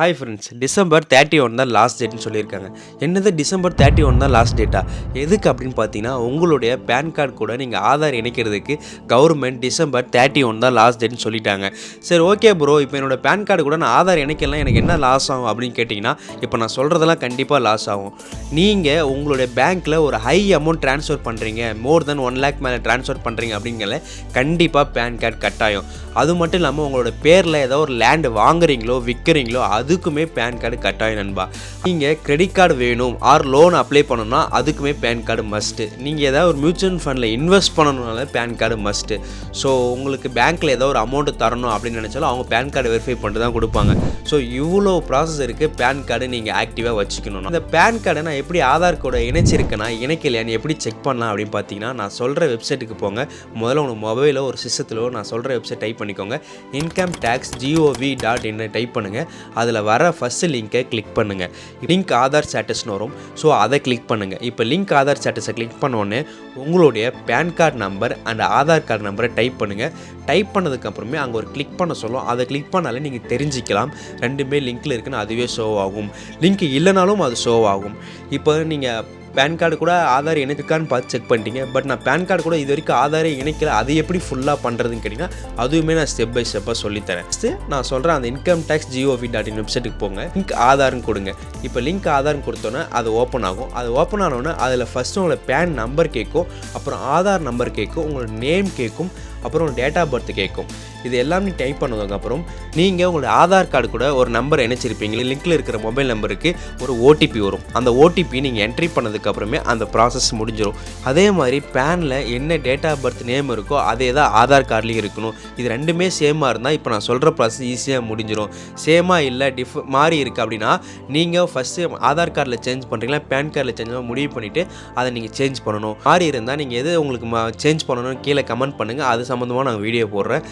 Hi friends December thirty one தான் last டேட்னு சொல்லியிருக்காங்க. என்னது டிசம்பர் தேர்ட்டி ஒன் தான் லாஸ்ட் டேட்டா எதுக்கு அப்படின்னு பார்த்தீங்கன்னா உங்களுடைய பேன் கார்டு கூட நீங்கள் ஆதார் இணைக்கிறதுக்கு கவர்மெண்ட் டிசம்பர் தேர்ட்டி ஒன் தான் லாஸ்ட் டேட்னு சொல்லிட்டாங்க. சரி ஓகே ப்ரோ இப்போ என்னோட பேன் கார்டு கூட நான் ஆதார் இணைக்கலாம் எனக்கு என்ன லாஸ் ஆகும் அப்படின்னு கேட்டிங்கன்னா இப்போ நான் சொல்கிறதெல்லாம் கண்டிப்பாக லாஸ் ஆகும். நீங்கள் உங்களுடைய பேங்க்கில் ஒரு ஹை அமௌண்ட் ட்ரான்ஸ்ஃபர் பண்ணுறீங்க மோர் தென் ஒன் லேக் மேலே ட்ரான்ஸ்ஃபர் பண்ணுறீங்க அப்படிங்கிறத கண்டிப்பாக பேன் கார்டு கட்டாயம் அது மட்டும் இல்லாமல் உங்களோட பேரில் ஏதோ ஒரு லேண்டு வாங்குறீங்களோ விற்கிறீங்களோ அது அதுக்குமே பேன் கார்டு கட்டாயம் நண்பா. நீங்கள் கிரெடிட் கார்டு வேணும் ஆர் லோன் அப்ளை பண்ணணும்னா அதுக்குமே பேன் கார்டு மஸ்ட்டு நீங்கள் ஏதாவது ஒரு மியூச்சுவல் ஃபண்டில் இன்வெஸ்ட் பண்ணணும்னால பேன் கார்டு மஸ்ட்டு ஸோ உங்களுக்கு பேங்க்கில் ஏதோ ஒரு அமௌண்ட் தரணும் அப்படின்னு நினச்சாலும் அவங்க பேன் கார்டு வெரிஃபை பண்ணிட்டு தான் கொடுப்பாங்க. ஸோ இவ்வளோ ப்ராசஸ் இருக்குது பேன் கார்டு நீங்கள் ஆக்டிவாக வச்சுக்கணும் இந்த பேன் கார்டை நான் எப்படி ஆதார் கூட இணைச்சிருக்கேனா இணைக்கலையான்னு எப்படி செக் பண்ணலாம் அப்படின்னு பார்த்தீங்கன்னா நான் சொல்கிற வெப்சைட்டுக்கு போங்க. முதல்ல உங்கள் மொபைலோ ஒரு சிஸ்டத்திலோ நான் சொல்கிற வெப்சைட் டைப் பண்ணிக்கோங்க. Income tax gov dot in type பண்ணுங்கள் அதில் வர ஃபஸ்ட்டு லிங்க்கை கிளிக் பண்ணுங்கள் லிங்க் ஆதார் ஸ்டேட்டஸ்னு வரும். ஸோ அதை கிளிக் பண்ணுங்கள் இப்போ லிங்க் ஆதார் ஸ்டேட்டஸை கிளிக் உடனே உங்களுடைய PAN card number and Aadhaar card நம்பரை டைப் பண்ணுங்கள் டைப் பண்ணதுக்கப்புறமே அங்கே ஒரு கிளிக் பண்ண சொல்லும். அதை கிளிக் பண்ணாலே நீங்கள் தெரிஞ்சிக்கலாம். ரெண்டுமே லிங்க்கில் இருக்குன்னு அதுவே ஷோ ஆகும். லிங்க் இல்லைனாலும் அது ஷோ ஆகும். இப்போ நீங்கள் பேன் கார்டு கூட ஆதார் இணைக்கான்னு பார்த்து செக் பண்ணிட்டீங்க. பட் நான் பேன் கார்டு கூட இது வரைக்கும் ஆதாரே இணைக்கல. அது எப்படி ஃபுல்லாக பண்ணுறதுன்னு கேட்டிங்கன்னா அதுவுமே நான் ஸ்டெப் பை ஸ்டெப்பாக சொல்லித்தரேன். ஃபஸ்ட்டு நான் சொல்கிறேன் அந்த income tax gov dot in வெப்சைட்டுக்கு போங்க. லிங்க் ஆதார்னு கொடுங்க. இப்போ லிங்க் ஆதார்னு கொடுத்தோன்னே அது ஓப்பன் ஆகும். அது ஓப்பன் ஆனோடனே அதில் ஃபஸ்ட்டு உங்களோட பேன் நம்பர் கேட்கும். அப்புறம் ஆதார் நம்பர் கேட்கும். உங்களோட நேம் கேட்கும். அப்புறம் டேட் ஆஃப் பர்த் கேட்கும் இது எல்லாமே டைப் பண்ணதுக்கப்புறம் நீங்கள் உங்களோட ஆதார் கார்டு கூட ஒரு நம்பர் இணைச்சிருப்பீங்க. லிங்க்கில் இருக்கிற மொபைல் நம்பருக்கு ஒரு ஓடிபி வரும். அந்த ஓடிபி நீங்கள் என்ட்ரி பண்ணதுக்கப்புறமே அந்த ப்ராசஸ் முடிஞ்சிடும் அதே மாதிரி பேனில் என்ன டேட் ஆஃப் பர்த் நேம் இருக்கோ அதே தான் ஆதார் கார்ட்லேயும் இருக்கணும். இது ரெண்டுமே சேமாக இருந்தால் இப்போ நான் சொல்கிற ப்ராசஸ் ஈஸியாக முடிஞ்சிடும் சேமாக இல்லை டிஃப் மாறி இருக்குது அப்படின்னா நீங்கள் ஃபஸ்ட்டு ஆதார் கார்டில் சேஞ்ச் பண்ணுறீங்களா பேன் கார்டில் சேஞ்ச் பண்ண முடிவு பண்ணிவிட்டு அதை நீங்கள் சேஞ்ச் பண்ணணும். மாறி இருந்தால் நீங்கள் எது உங்களுக்கு சேஞ்ச் பண்ணணும்னு கீழே கமெண்ட் பண்ணுங்கள் அது சம்மந்தமாக நான் வீடியோ போடுறேன்.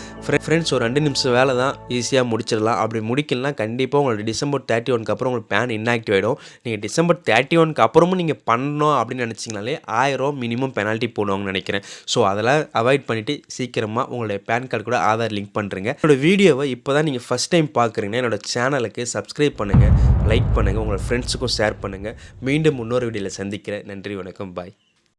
ஃப்ரெண்ட்ஸ் ஒரு ரெண்டு நிமிஷம் வேலை தான். ஈஸியாக முடிச்சிடலாம். அப்படி முடிக்கலனா கண்டிப்பாக உங்களுக்கு டிசம்பர் தேர்ட்டி ஒனுக்கு அப்புறம் உங்களுக்கு பேன் இன்ஆக்டிவ் ஆகிடும் நீங்கள் டிசம்பர் தேர்ட்டி ஒனுக்கு அப்புறமும் நீங்கள் பண்ணணும் அப்படின்னு நினச்சிங்கனாலே ஆயிரம் மினிமம் பெனால்ட்டி போடுவாங்கன்னு நினைக்கிறேன். ஸோ அதெல்லாம் அவாய்ட் பண்ணிவிட்டு சீக்கிரமாக உங்களுடைய பேன் கார்டு கூட ஆதார் லிங்க் பண்ணுறேங்க என்னோட வீடியோவை இப்போ தான் நீங்கள் ஃபஸ்ட் டைம் பார்க்குறீங்கன்னா என்னோட சேனலுக்கு சப்ஸ்கிரைப் பண்ணுங்கள் லைக் பண்ணுங்கள் உங்கள் ஃப்ரெண்ட்ஸுக்கும் ஷேர் பண்ணுங்கள் மீண்டும் இன்னொரு வீடியோவில் சந்திக்கிறேன். நன்றி வணக்கம் பாய்